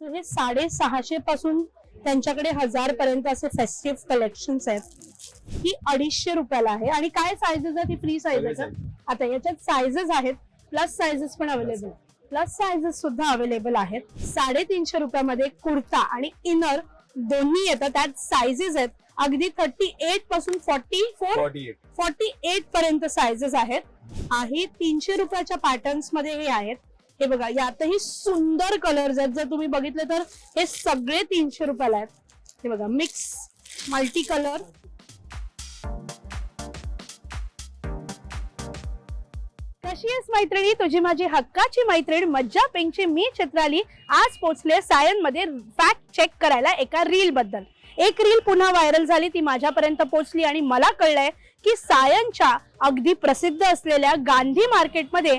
हे साडेसहाशे पासून त्यांच्याकडे हजार पर्यंत असे फेस्टिव्ह कलेक्शन्स आहेत. ही अडीचशे रुपयाला आहे. आणि काय साईजेस आहेत? ही फ्री साईजेस सगळे आहे आता याच्यात साईजेस आहेत. प्लस साईजेस पण अवेलेबल प्लस साईजेस सुद्धा अवेलेबल आहेत. साडेतीनशे रुपयामध्ये कुर्ता आणि इनर दोन्ही येतात. त्यात साईजेस आहेत. अगदी थर्टी एटपासून फॉर्टी फोर फॉर्टी एट पर्यंत साईजेस आहेत. आहे तीनशे रुपयाच्या पॅटर्न्समध्ये हे आहेत. हे बघा यातही सुंदर कलर्स आहेत. जर तुम्ही बघितलं तर हे सगळे तीनशे रुपयाला आहेत. हे बघा मिक्स मल्टी कलर कशी आहेस मैत्रिणी? तुझी माझी हक्काची मैत्रीण मज्जा पिंकची मी चित्राली आज पोचले सायनमध्ये फॅक्ट चेक करायला एका रील बद्दल. एक रील पुन्हा व्हायरल झाली ती माझ्यापर्यंत पोचली आणि मला कळलंय की सायनच्या अगदी प्रसिद्ध असलेल्या गांधी मार्केटमध्ये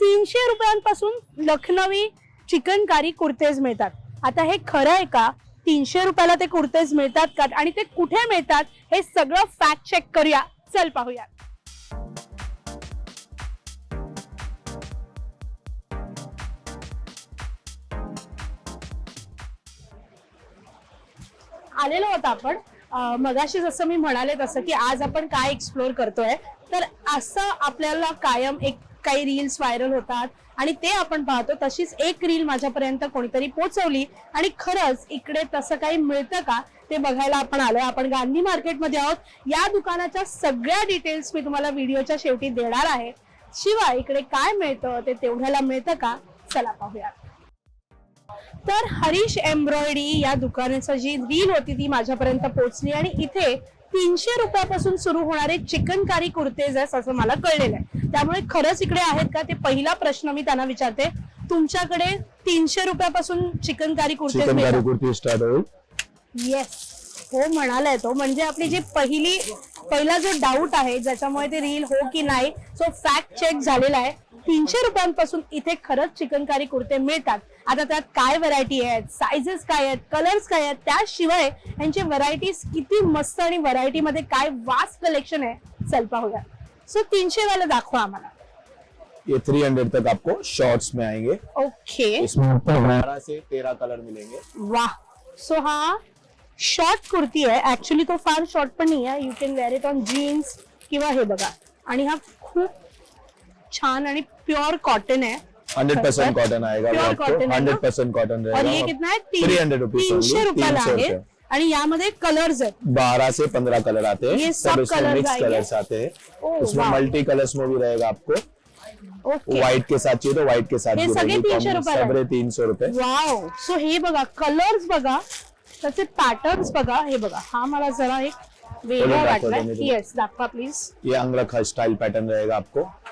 तीनशे रुपयांपासून लखनवी चिकनकारी कुर्तेज मिळतात. आता हे खरं आहे का? तीनशे रुपयाला ते कुर्तेज मिळतात का? आणि ते कुठे मिळतात? हे सगळं फॅक्ट चेक करूया. चल पाहूया आलेलो होतो आपण. मगाशी जसं मी म्हणाले तसं की आज आपण काय एक्सप्लोर करतोय तर असं आपल्याला कायम एक काही रील्स व्हायरल होतात आणि ते आपण पाहतो तशीच एक रील माझ्यापर्यंत कोणीतरी पोचवली आणि खरंच इकडे तसं काही मिळतं का ते बघायला आपण आलोय. आपण गांधी मार्केटमध्ये आहोत. या दुकानाच्या सगळ्या डिटेल्स मी तुम्हाला व्हिडिओच्या शेवटी देणार आहे. शिवाय इकडे काय मिळतं ते तेवढ्याला मिळतं का? चला पाहूया तर हरीश एम्ब्रॉयडरी या दुकानाचं जी रील होती ती माझ्यापर्यंत पोहोचली आणि इथे तीनशे रुपयापासून सुरू होणारे चिकनकारी कुर्तेज आहेत असं मला कळलेलं आहे. त्यामुळे खरंच इकडे आहेत का? ते पहिला प्रश्न मी त्यांना विचारते. तुमच्याकडे तीनशे रुपयापासून चिकनकारी कुर्तेज मिळतात. कुर्ती स्टार्ट होईल. येस हो म्हणालाय तो. म्हणजे आपली जी पहिली पहिला जो डाऊट आहे ज्याच्यामुळे ते रील हो की नाही सो फॅक्ट चेक झालेला आहे. तीनशे रुपयांपासून इथे खरंच चिकनकारी कुर्ते मिळतात. आता त्यात काय व्हरायटी आहेत? सायझेस काय आहेत? कलर्स काय आहेत? त्याशिवाय यांची व्हरायटीज किती मस्त आणि व्हरायटी मध्ये काय वास्ट कलेक्शन आहे चल पाहूया. सो तीनशे वाला दाखवा आम्हाला. ये थ्री हंड्रेड तक आपको शॉर्ट्स में आएंगे. ओके इसमें आपको बारह से तेरह कलर मिलेंगे. वाह. सो हा शॉर्ट कुर्ती आहे. ऍक्च्युली तो फार शॉर्ट पण नाही आहे you can wear it on jeans किंवा हे बघा. आणि हा खूप छान आणि प्युअर कॉटन आहे हंड्रेड परसेंट कॉटन आएगा वो Pure आपको। cotton है ना? हंड्रेड परसेंट कॉटन और ये कितना है? थ्री हंड्रेड रुपीज तीनशे रुपयाला आहे रुपये आणि यामध्ये कलर्स आहेत बारह से पंद्रह कलर आते ये हैं सब colours मिक्स? कलर्स आते हैं। मल्टी कलर्स में भी रहेगा आपको। ओके व्हाइट के साथ चाहिए तो व्हाइट के साथ सगळे रहेगी। 300 रुपयाला सबरे तीन सौ रुपए वाव सो हे बघा कलर्स बघा त्याचे पॅटर्न्स बघा हे बघा हा मला जरा एक वेगळा तुला. येस दाखवा प्लीज ये अंगरखा स्टाइल पैटर्न रहेगा आपको। हे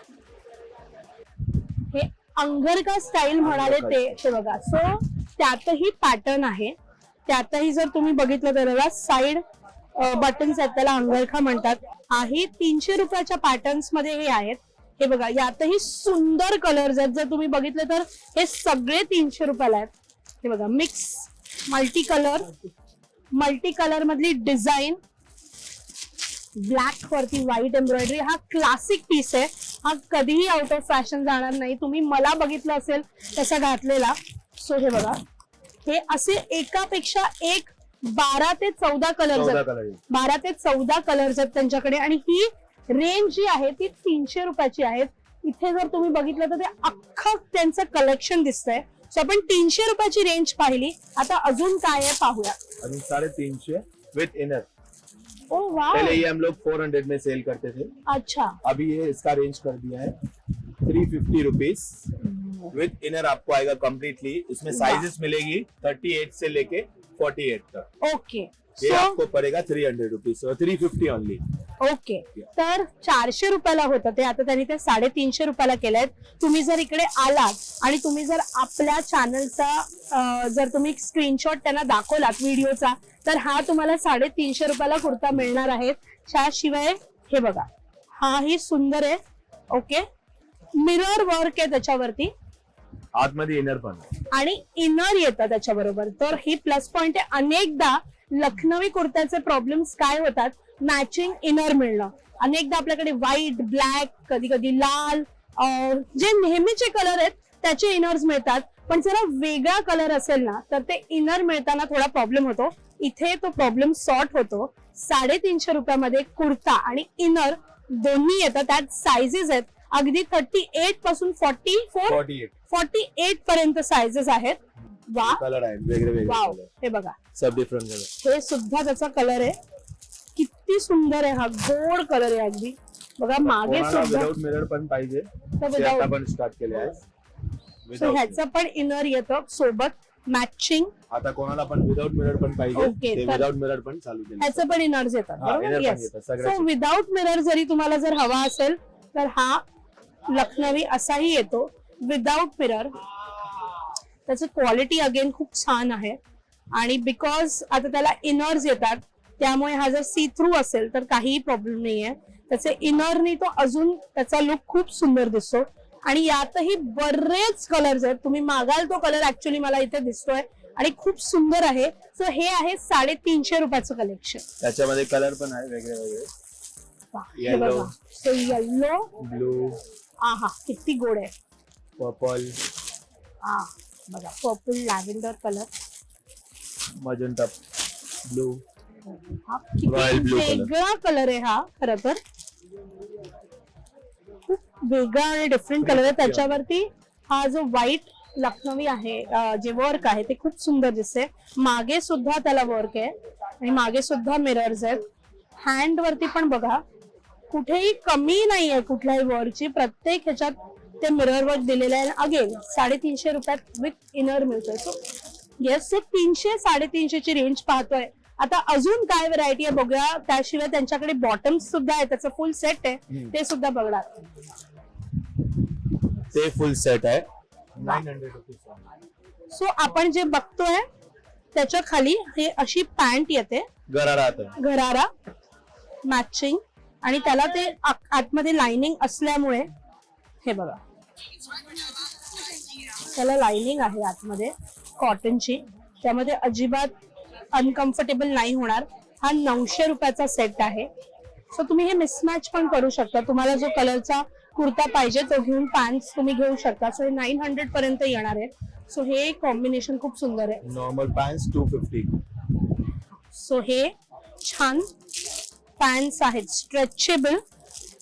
अंगरका स्टाईल म्हणाले ते ते बघा. सो त्यातही पॅटर्न आहे. त्यातही जर तुम्ही बघितलं तर त्याला साईड बटन्स आहेत त्याला अंगरखा म्हणतात. आहे तीनशे रुपयाच्या पॅटर्न्समध्ये हे आहेत. हे बघा यातही सुंदर कलर्स आहेत. जर तुम्ही बघितलं तर हे सगळे तीनशे रुपयाला आहेत. हे बघा mix multi colour multi colour मधली डिझाईन ब्लॅक वरती व्हाईट एम्ब्रॉयडरी हा क्लासिक पीस आहे. हा कधीही आउट ऑफ फॅशन जाणार नाही. तुम्ही मला बघितलं असेल तसा घातलेला. सो हे बघा. हे असे एकापेक्षा एक बारा ते चौदा कलर्स आहेत. कलर बारा ते चौदा कलर्स आहेत त्यांच्याकडे. आणि ही रेंज जी आहे ती तीनशे रुपयाची आहे. इथे जर तुम्ही बघितलं तर ते अख्खं त्यांचं कलेक्शन दिसतंय. सो आपण तीनशे रुपयाची रेंज पाहिली. आता अजून काय आहे पाहूया. अभी साढ़े तीन सौ विथ इनर वा पहले ये हम लोग फोर हंड्रेड में सेल करते थे। अच्छा। अभी ये इसका रेंज कर दिया है। Three fifty rupees with inner आपको आएगा कम्प्लीटली इसमें साइजेस मिलेगी थर्टी एट से लेके फोर्टी एट तक। ओके ये so, आपको पड़ेगा three hundred rupees three fifty only okay. तर चारशे रुपयाला होतं ते. आता त्यांनी ते साडेतीनशे रुपयाला केलंय. तुम्ही जर इकडे आलात आणि तुम्ही जर आपल्या चॅनलचा जर तुम्ही स्क्रीनशॉट त्यांना दाखवलात व्हिडिओचा तर हा तुम्हाला साडेतीनशे रुपयाला कुर्ता मिळणार आहे. त्याशिवाय हे बघा हा ही सुंदर आहे. ओके. मिरर वर्क आहे त्याच्यावरती. आतमध्ये इनर पण आणि इनर येतं त्याच्याबरोबर. तर ही प्लस पॉइंट आहे. अनेकदा लखनवी कुर्त्याचे प्रॉब्लेम्स काय होतात? मॅचिंग इनर मिळणं अनेकदा आपल्याकडे व्हाईट ब्लॅक कधी कधी लाल जे नेहमीचे कलर आहेत त्याचे इनर्स मिळतात. पण जरा वेगळा कलर असेल ना तर ते इनर मिळताना थोडा प्रॉब्लेम होतो. इथे तो प्रॉब्लेम सॉर्ट होतो. साडेतीनशे रुपयामध्ये कुर्ता आणि इनर दोन्ही येतं त्यात सायझेस आहेत. अगदी थर्टी एटपासून फॉर्टी फोर फोर्टी एट पर्यंत सायझेस आहेत. वा कलर कलर हे बघा. सब डिफरंट हे सुद्धा त्याचा कलर आहे. किती सुंदर आहे हा गोड कलर आहे अगदी. बघा मागे सुद्धा मिरर पण पाहिजे. तर ते आता without- पण स्टार्ट केले आहे सो Without ह्याचं पण इनर येतं सोबत मॅचिंग. आता कोणाला पण विदाउट मिरर पण पाहिजे. विदाउट मिरर पण चालू केले. ह्याचं पण इनर्स येतात बरोबर? येस. सो विदाउट मिरर जरी तुम्हाला जर हवा असेल तर हा लखनवी असाही येतो. विदाउट मिरर त्याची क्वालिटी अगेन खूप छान आहे. आणि बिकॉज आता त्याला इनर्स येतात त्यामुळे हा जर सी थ्रू असेल तर काहीही प्रॉब्लेम नाहीये. त्याचे इनरनी तो अजून त्याचा लुक खूप सुंदर दिसतो. आणि यातही बरेच कलर्स आहेत. तुम्ही मागाल तो कलर ऍक्च्युली मला इथे दिसतोय आणि खूप सुंदर आहे. सो हे आहे साडेतीनशे रुपयाचं कलेक्शन त्याच्यामध्ये कलर पण आहे वेगळे वेगळे. हे. बघा. सो येल्लो ब्लू आहा किती गोड आहे. पर्पल आ बघा purple lavender colour magenta blue हा Royal blue color. वेगळा कलर आहे हा खर तर खूप वेगळा आणि डिफरंट कलर आहे. त्याच्यावरती हा जो व्हाईट लखनवी आहे अं, जे वर्क आहे ते खूप सुंदर दिसते मागे सुद्धा त्याला वर्क आहे आणि मागे सुद्धा मिरर्स आहेत. हँड वरती पण बघा कुठेही कमी नाहीये कुठल्याही वर्कची प्रत्येक ह्याच्यात ते मिरर वर्क दिलेलं आहे. अगेन साडेतीनशे रुपयात विथ इनर मिळतोय सो येस तीनशे साडेतीनशे ची रेंज पाहतोय. आता अजून काय व्हरायटी आहे बघूया. त्याशिवाय त्यांच्याकडे बॉटम्स सुद्धा आहे त्याचं फुल सेट आहे. ते सुद्धा बघणार. ते फुल सेट आहे. नाईन हंड्रेड रुपीज सो आपण जे बघतोय त्याच्याखाली हे अशी पॅन्ट येते. गरारा आता. है. घरारा मॅचिंग आणि त्याला ते आत- आतमध्ये लाइनिंग असल्यामुळे हे बघा. त्याला लाइनिंग आहे आतमध्ये कॉटनची त्यामध्ये अजिबात अनकम्फर्टेबल नाही होणार. हा नऊशे रुपयाचा सेट आहे. सो तुम्ही हे मिसमॅच पण करू शकता. तुम्हाला जो कलरचा कुर्ता पाहिजे तो घेऊन पॅन्ट तुम्ही घेऊ शकता. सो हे नाईन हंड्रेड पर्यंत येणार आहे. सो हे कॉम्बिनेशन खूप सुंदर आहे. Normal pant two fifty so हे छान पॅन्ट्स आहेत. स्ट्रेचेबल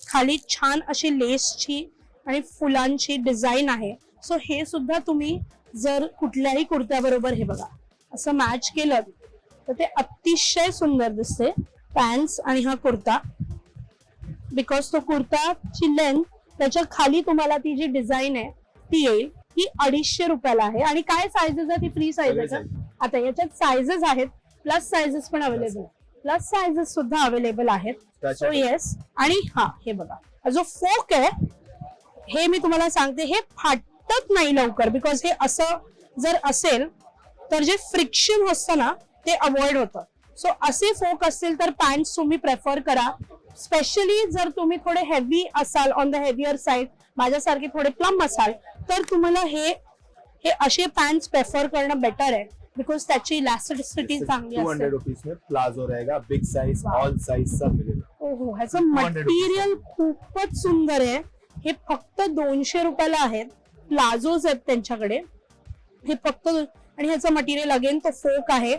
खाली छान अशी लेसची आणि फुलांची डिझाईन आहे. सो हे सुद्धा तुम्ही जर कुठल्याही कुर्त्याबरोबर हे बघा. असं मॅच केलं तर ते अतिशय सुंदर दिसते. पॅन्ट्स आणि हा कुर्ता. बिकॉज तो कुर्ताची लेंथ त्याच्याखाली तुम्हाला ती जी डिझाईन आहे ती येईल. ही अडीचशे रुपयाला आहे. आणि काय सायझेस आहे ती फ्री साईज सगळे आहे. आता याच्यात सायझेस आहेत. प्लस सायझेस पण अवेलेबल प्लस सायझेस सुद्धा अवेलेबल आहेत. सो येस आणि हा हे बघा. जो फोक आहे हे मी तुम्हाला सांगते हे फाटत नाही लवकर. बिकॉज हे असं जर असेल तर जे फ्रिक्शन असतं ना ते अवॉइड होतं. सो असे फोक असतील तर पॅन्ट तुम्ही प्रेफर करा. स्पेशली जर तुम्ही थोडे हेवी असाल ऑन द हेवियर साईड माझ्यासारखे थोडे प्लम असाल तर तुम्हाला हे हे असे पॅन्ट प्रेफर करणं बेटर आहे. बिकॉज त्याची इलॅस्टिसिटी चांगली टू असते. हंड्रेड रुपीज में प्लाजो रहेगा big size Wow. All size सब मिलेगा. ओहो ह्याचं 200 रुपये. मटेरियल खूपच सुंदर आहे. हे फक्त दोनशे रुपयाला आहेत. प्लाझोज आहेत त्यांच्याकडे. हे फक्त आणि ह्याचं मटेरियल अगेन तो फोक आहे.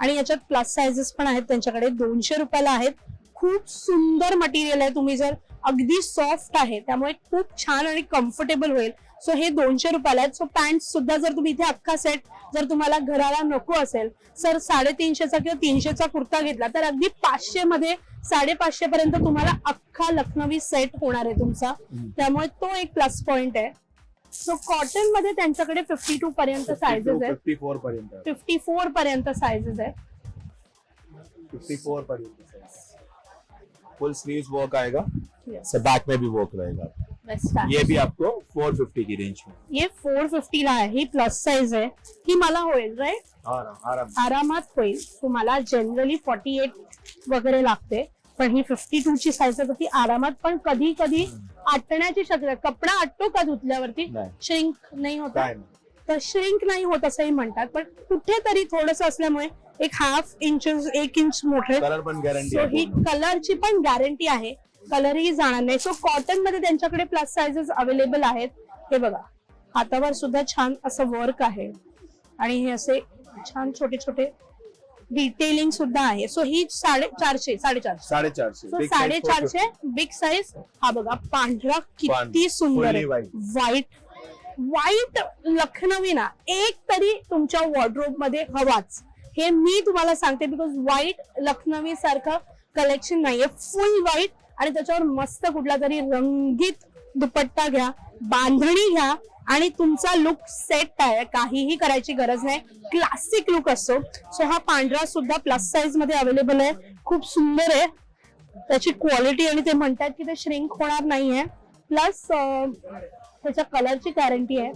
आणि याच्यात प्लस सायझेस पण आहेत त्यांच्याकडे दोनशे रुपयाला आहेत. खूप सुंदर मटेरियल आहे तुम्ही जर अगदी सॉफ्ट आहे त्यामुळे खूप छान आणि कम्फर्टेबल होईल. सो हे दोनशे रुपयाला आहेत. सो पॅन्ट सुद्धा जर तुम्ही इथे अख्खा सेट जर तुम्हाला घराला नको असेल सर साडेतीनशेचा किंवा तीनशेचा कुर्ता घेतला तर अगदी पाचशे मध्ये साडेपाचशे पर्यंत तुम्हाला अख्खा लखनवी सेट होणार आहे तुमचा. त्यामुळे तो एक प्लस पॉइंट आहे. सो कॉटन मध्ये त्यांच्याकडे फिफ्टी टू पर्यंत सायझेस आहेत. फिफ्टी फोर पर्यंत. फिफ्टी फोर पर्यंत सायझेस आहेत. फिफ्टी फोर पर्यंत फुल स्लीव वर्क आएगा? Yes, बैक में भी वर्क रहेगा। Best आहे. ये भी आपको 450 की रेंज में। ये फोर फिफ्टी ला आहे. ही प्लस साईज आहे. ही मला होईल राईट आराम आराम. आरामात होईल. तुम्हाला जनरली फॉर्टी एट वगैरे लागते. पण ही फिफ्टी टू ची साईज ती आरामात पण कधी कधी आटण्याची शक्यता कपडा आटतो का धुतल्यावरती? नाही. श्रिंक नाही होत. काय नाही. तर श्रिंक नाही होत असंही म्हणतात पण कुठेतरी थोडस असल्यामुळे एक हाफ इंच एक इंच मोठे कलर पण गॅरंटी सो ही कलरची पण गॅरंटी आहे. कलरही जाणार नाही. सो कॉटनमध्ये त्यांच्याकडे प्लस सायझेस अवेलेबल आहेत. हे बघा. हातावर सुद्धा छान असं वर्क आहे. आणि हे असे छान छोटे छोटे डिटेलिंग सुद्धा आहे. सो ही साडे चारशे साडेचारशे. साढ़े चार से साडेचारशे बिग साईज हा बघा पांढरा किती सुंदर आहे. fully white. White white Lucknowi ना एक तरी तुमच्या वॉर्ड्रोबमध्ये हवाच. हे मी तुम्हाला सांगते बिकॉज व्हाईट लखनवी सारखं कलेक्शन नाहीये. फुल व्हाईट आणि त्याच्यावर मस्त कुठला तरी रंगीत दुपट्टा घ्या बांधणी घ्या आणि तुमचा लुक सेट आहे काहीही करायची गरज नाही. क्लासिक लुक असतो. सो हा पांढरा सुद्धा प्लस साईजमध्ये अवेलेबल आहे. खूप सुंदर आहे. त्याची क्वालिटी आणि ते म्हणतात की ते श्रिंक होणार नाहीये. प्लस त्याच्या कलरची गॅरंटी आहे.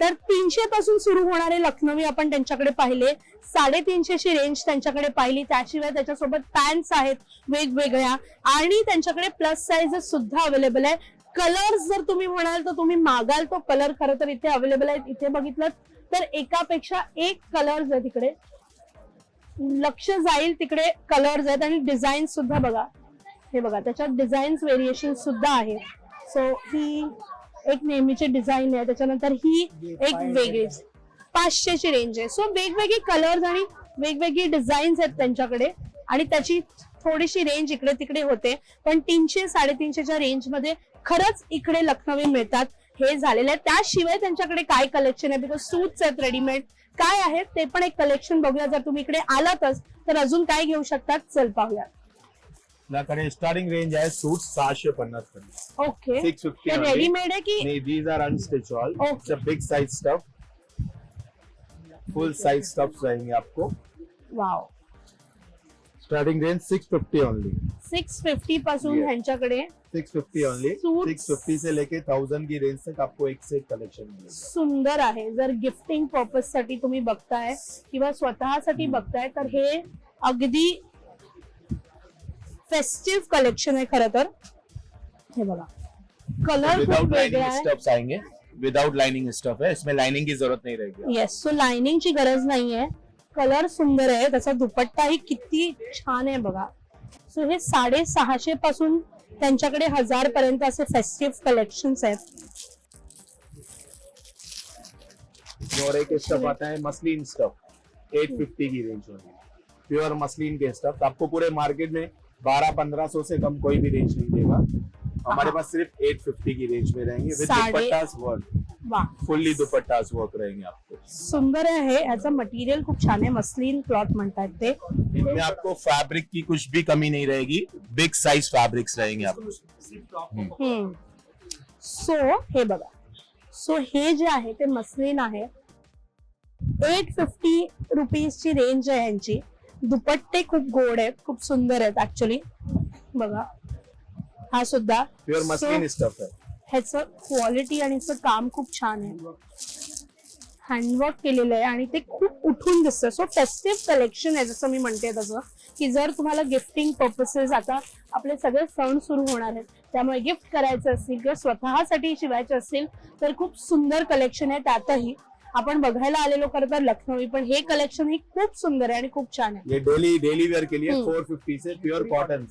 तर तीनशे पासून सुरू होणारे लखनवी आपण त्यांच्याकडे पाहिले. साडेतीनशेची रेंज त्यांच्याकडे पाहिली. त्याशिवाय त्याच्यासोबत पॅन्ट्स आहेत वेगवेगळ्या. आणि त्यांच्याकडे प्लस साईजेस सुद्धा अवेलेबल आहे. कलर्स जर तुम्ही म्हणाल तर तुम्ही मागाल तो कलर खरं तर इथे अवेलेबल आहेत इथे बघितलं तर एकापेक्षा एक कलर्स आहे तिकडे. लक्ष जाईल तिकडे कलर्स आहेत आणि डिझाईन सुद्धा बघा. हे बघा त्याच्यात डिझाईन्स व्हेरिएशन सुद्धा आहे सो ही एक नेहमीची डिझाईन आहे. त्याच्यानंतर ही एक वेगळीच. पाचशेची रेंज आहे. सो वेगवेगळे कलर्स आणि वेगवेगळी डिझाईन्स आहेत त्यांच्याकडे. आणि त्याची थोडीशी रेंज इकडे तिकडे होते. पण तीनशे साडेतीनशेच्या रेंजमध्ये खरंच इकडे लखनवी मिळतात हे झालेलं आहे. त्याशिवाय त्यांच्याकडे काय कलेक्शन आहे? बिकॉज सूट्स आहेत रेडीमेड काय आहेत ते पण एक कलेक्शन बघूया. जर तुम्ही इकडे आलातच तर अजून काय घेऊ शकतात? चल पाहूया आपल्याकडे स्टार्टिंग रेंज आहे सूट सहाशे पन्नास पर्यंत ओके सिक्स फिफ्टी रेडीमेड आहे की unstitched all. Okay. it's a big size stuff. Full size stuffs रहेंगे आपको. Wow starting range 650 only. Six fifty पासून Yes. ह्यांच्याकडे 650 only. Suits. 650 से लेके 1000 की रेंज तक आपको एक से एक कलेक्शन मिलेगा। सुंदर आहे. जर गिफ्टिंग पर्पजसाठी तुम्ही बघताय किंवा स्वतःसाठी बघताय तर हे अगदी फेस्टिव्ह कलेक्शन आहे खरं तर. हे बघा. कलर खूप विदाउट वेगळा लाइनिंग आहे. स्टफ्स आएंगे. विदाउट लाइनिंग स्टफ है. इसमें लाइनिंग की जरूरत नहीं रहेगी येस सो लाइनिंगची गरज नाहीये कलर सुंदर आहे. त्याचा दुपट्टाही किती छान आहे बघा. सो हे साडेसहाशे पासून त्यांच्याकडे हज़ार पर्यंत असे फेस्टिव्ह कलेक्शन आहेत. और एक स्टफ़ आता है मसलिन स्टफ़ 850 की रेंज होगी प्योर मसलिन के स्टफ़ आपको पूरे मार्केट में 12 1500 से कम कोई भी रेंज नहीं देगा. हमारे पास सिर्फ़ 850 की रेंज में रहेंगे. विद साढ़े- dupattas work fully dupattas work रहेंगे आपको सुंदर आहे. याचं मटेरियल खूप छान आहे. मस्लिन क्लॉथ म्हणतात ते. इनमें आपको फैब्रिक की कुछ भी कमी नहीं रहेगी. बिग साइज फैब्रिक्स रहेंगे आपको. सो हे बघा. सो हे जे आहे ते मस्लिन आहे. एट फिफ्टी रुपीजची रेंज आहे यांची. दुपट्टे खूप गोड आहेत. खूप सुंदर आहेत ऍक्च्युली बघा. हा सुद्धा. प्योर So, मसलिन स्टफ है ह्याचं क्वालिटी आणि ह्याचं काम खूप छान आहे. हँडवर्क केलेलं आहे आणि ते खूप उठून दिसतं. सो फेस्टिव्ह कलेक्शन आहे जसं मी म्हणते तसं की जर तुम्हाला गिफ्टिंग पर्पसेस आता आपले सगळे सण सुरू होणार आहेत त्यामुळे गिफ्ट करायचं असतील किंवा स्वतःसाठी शिवायचे असतील तर खूप सुंदर कलेक्शन आहे त्यातही. आपण बघायला आलेलो खरं तर लखनवी पण हे कलेक्शन ही खूप सुंदर आहे आणि खूप छान आहे. डेली डेली वेयर के लिए हम्म। 450 से प्योर कॉटन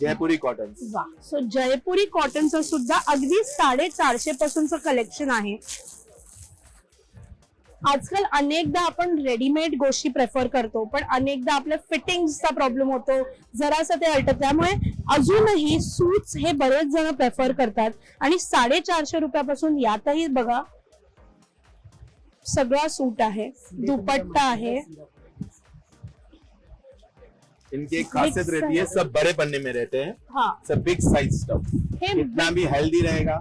जयपुरी कॉटन वा. सो जयपुरी कॉटनचं सुद्धा अगदी साडेचारशे पासूनच कलेक्शन आहे. आजकाल अनेकदा आपण रेडीमेड गोष्टी प्रेफर करतो पण अनेकदा आपल्या फिटिंगचा प्रॉब्लेम होतो जरासं ते अल्ट त्यामुळे अजूनही सूट्स हे बरेच जण प्रेफर करतात. आणि साडेचारशे रुपयापासून यातही बघा सगळा सूट आहे दुपट्टा आहे. इनकी एक खासियत रहती है. सब बड़े पन्ने में रहते हैं। हा। सब बिग साइज स्टफ हे इतना भी हेल्दी रहेगा।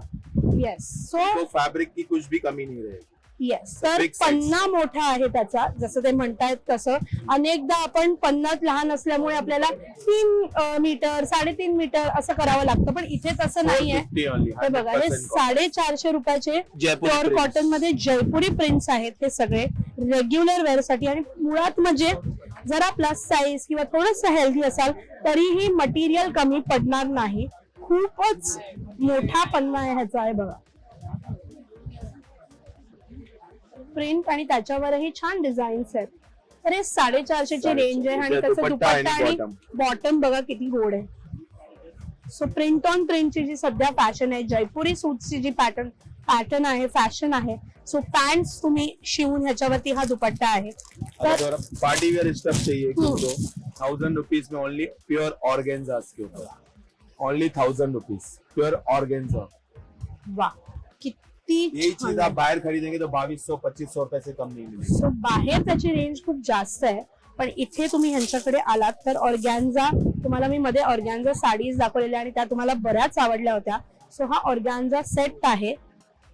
येस सो फैब्रिक की कुछ भी कमी नहीं रहेगी। येस तर. पन्ना मोठा आहे त्याचा जसं ते म्हणतायत तसं. अनेकदा आपण पन्नात लहान असल्यामुळे आपल्याला तीन मीटर साडेतीन मीटर असं करावं लागतं. पण इथे तसं नाहीये. 450 only, हे बघा हे 100% cotton. साडेचारशे रुपयाचे प्युअर. कॉटनमध्ये जयपुरी प्रिंट्स आहेत हे सगळे. रेग्युलर वेअरसाठी आणि मुळात म्हणजे जरा प्लस साईज किंवा थोडस हेल्दी असाल तरीही मटेरियल कमी पडणार नाही. खूपच मोठा पन्ना आहे ह्याचा आहे बघा. प्रिंट आणि त्याच्यावरही छान डिझाईन्स आहेत. तर हे साडेचारशेची रेंज आहे आणि. त्याचा दुपट्टा आणि. बॉटम बघा किती गोड आहे. सो प्रिंट ऑन प्रिंटची जी सध्या फॅशन आहे जयपुरी सूटची जी पॅटर्न पॅटर्न आहे फॅशन आहे सो पॅन्ट तुम्ही शिवून ह्याच्यावरती हा दुपट्टा आहे. तर पार्टी स्टफ चाहिए थाउजेंड रुपीज में ओनली प्योर ऑर्गेन्जा ऊपर only thousand rupees pure organza वा किती चीज. आप बाहर खरीदेंगे तो बाईस सौ पच्चीस सौ रुपए से कम नहीं मिलेगी. सो बाहेर त्याची रेंज खूप जास्त आहे. पण इथे तुम्ही ह्यांच्याकडे आलात तर ऑर्गॅन्झा तुम्हाला मी मध्ये ऑर्गॅन्झा साडीज दाखवलेल्या आणि त्या तुम्हाला बऱ्याच आवडल्या होत्या. सो हा ऑर्गॅन्झा सेट आहे.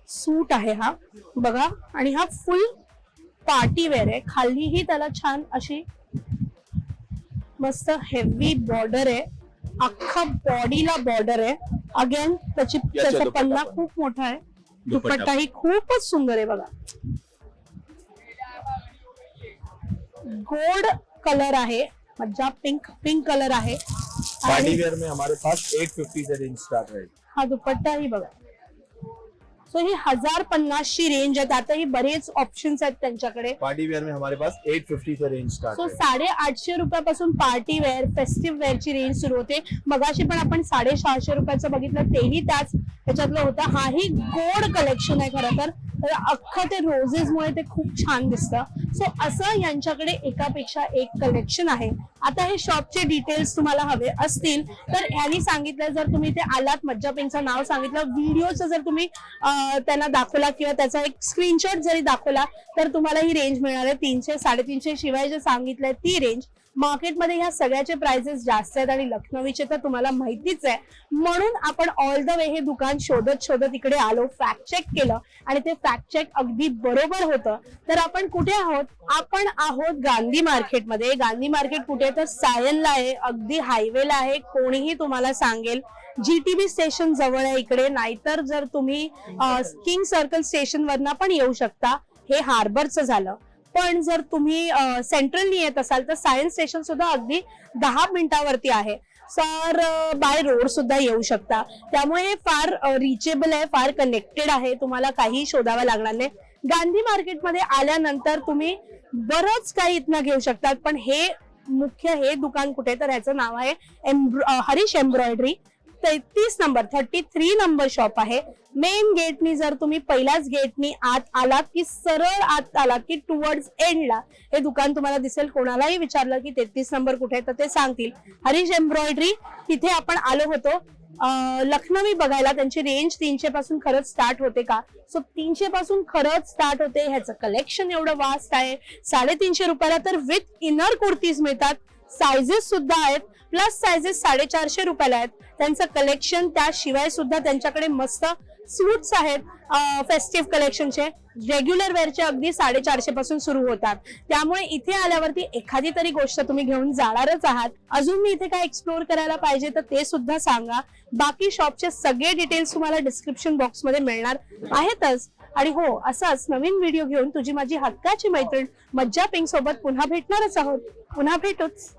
सूट आहे हा. बघा. आणि हा फुल पार्टी वेअर आहे. खालीही त्याला छान अशी मस्त हेवी बॉर्डर आहे. अख्खा बॉडीला बॉर्डर आहे. अगेन त्याची त्याचा दुपट्टा पण. खूप मोठा आहे. दुपट्टा. दुपट्टाही खूपच सुंदर आहे बघा. गोल्ड कलर आहे. मज्जा पिंक पिंक कलर आहे. पार्टी आणि वेयर में हमारे पास एट फिफ्टी से रेंज स्टार्ट रहेगी हा दुपट्टाही बघा. सो ही हजार पन्नासची रेंज आहे. त्यातही बरेच ऑप्शन्स आहेत त्यांच्याकडे. पार्टी वेयर में हमारे पास एट फिफ्टी से रेंज स्टार्ट सो साडे आठशे रुपयापासून पार्टी वेअर फेस्टिव्ह वेअरची रेंज सुरू होते. मगाशी पण आपण साडेसहाशे रुपयाचं बघितलं. तेही त्याच त्याच्यातलं होतं. हाही गोड कलेक्शन आहे खरं तर. तर अख्खं ते रोजेसमुळे ते खूप छान दिसतं. सो असं यांच्याकडे एकापेक्षा एक कलेक्शन आहे. आता हे शॉपचे डिटेल्स तुम्हाला हवे असतील तर ह्यांनी सांगितलं जर तुम्ही ते आलात मज्जा पिंकचं नाव सांगितलं व्हिडिओचं जर तुम्ही त्यांना दाखवला किंवा त्याचा एक स्क्रीनशॉट जरी दाखवला तर तुम्हाला ही रेंज मिळणार आहे. तीनशे साडेतीनशे शिवाय जे सांगितलंय ती रेंज मार्केटमध्ये ह्या सगळ्याचे प्राइसेस जास्त आहेत आणि लखनवीचे तर तुम्हाला माहितीच आहे. म्हणून आपण ऑल द वे हे दुकान शोधत शोधत इकडे आलो फॅक्ट चेक केलं आणि ते फॅक्ट चेक अगदी बरोबर होतं. तर आपण कुठे आहोत? आपण आहोत गांधी मार्केटमध्ये. गांधी मार्केट कुठे? तर सायनला आहे. अगदी हायवेला आहे. कोणीही तुम्हाला सांगेल. जीटीबी स्टेशन जवळ आहे इकडे. नाहीतर जर तुम्ही किंग सर्कल स्टेशन वरनं पण येऊ शकता. हे हार्बरचं झालं. पण जर तुम्ही सेंट्रलनी येत असाल तर सायन्स स्टेशन सुद्धा अगदी दहा मिनिटावरती आहे. सर बाय रोड सुद्धा येऊ शकता. त्यामुळे हे फार रिचेबल आहे फार कनेक्टेड आहे. तुम्हाला काही शोधावं लागणार नाही. गांधी मार्केटमध्ये आल्यानंतर तुम्ही बरंच काही इथनं घेऊ शकतात. पण हे मुख्य हे दुकान कुठे तर ह्याचं नाव आहे एम्ब्रॉ- हरीश एम्ब्रॉयडरी. तेहतीस नंबर थर्टी थ्री नंबर शॉप आहे. मेन गेटनी जर तुम्ही पहिल्याच गेटनी आत आलात की सरळ आत आलात की टुवर्ड्स एंडला हे दुकान तुम्हाला दिसेल. कोणालाही विचारलं की तेहतीस नंबर कुठे आहे तर ते सांगतील. हरीश एम्ब्रॉयडरी तिथे आपण आलो होतो. लखनवी बघायला. त्यांची रेंज तीनशे पासून खरंच स्टार्ट होते का? सो तीनशे पासून खरंच स्टार्ट होते. ह्याचं कलेक्शन एवढं वास्ट आहे. साडेतीनशे रुपयाला तर विथ इनर कुर्तीज मिळतात. सायझेस सुद्धा आहेत. प्लस सायझेस साडेचारशे रुपयाला आहेत. त्यांचं कलेक्शन त्याशिवाय सुद्धा त्यांच्याकडे मस्त सूट्स आहेत फेस्टिव्ह कलेक्शनचे रेग्युलर वेअरचे अगदी साडेचारशे पासून सुरू होतात. त्यामुळे इथे आल्यावरती एखादी तरी गोष्ट तुम्ही घेऊन जाणारच आहात. अजून मी इथे काय एक्सप्लोर करायला पाहिजे तर ते सुद्धा सांगा. बाकी शॉपचे सगळे डिटेल्स तुम्हाला डिस्क्रिप्शन बॉक्समध्ये मिळणार आहेतच. आणि हो असाच नवीन व्हिडिओ घेऊन तुझी माझी हक्काची मैत्रीण मज्जा पिंक सोबत पुन्हा भेटणारच आहोत. पुन्हा भेटूच.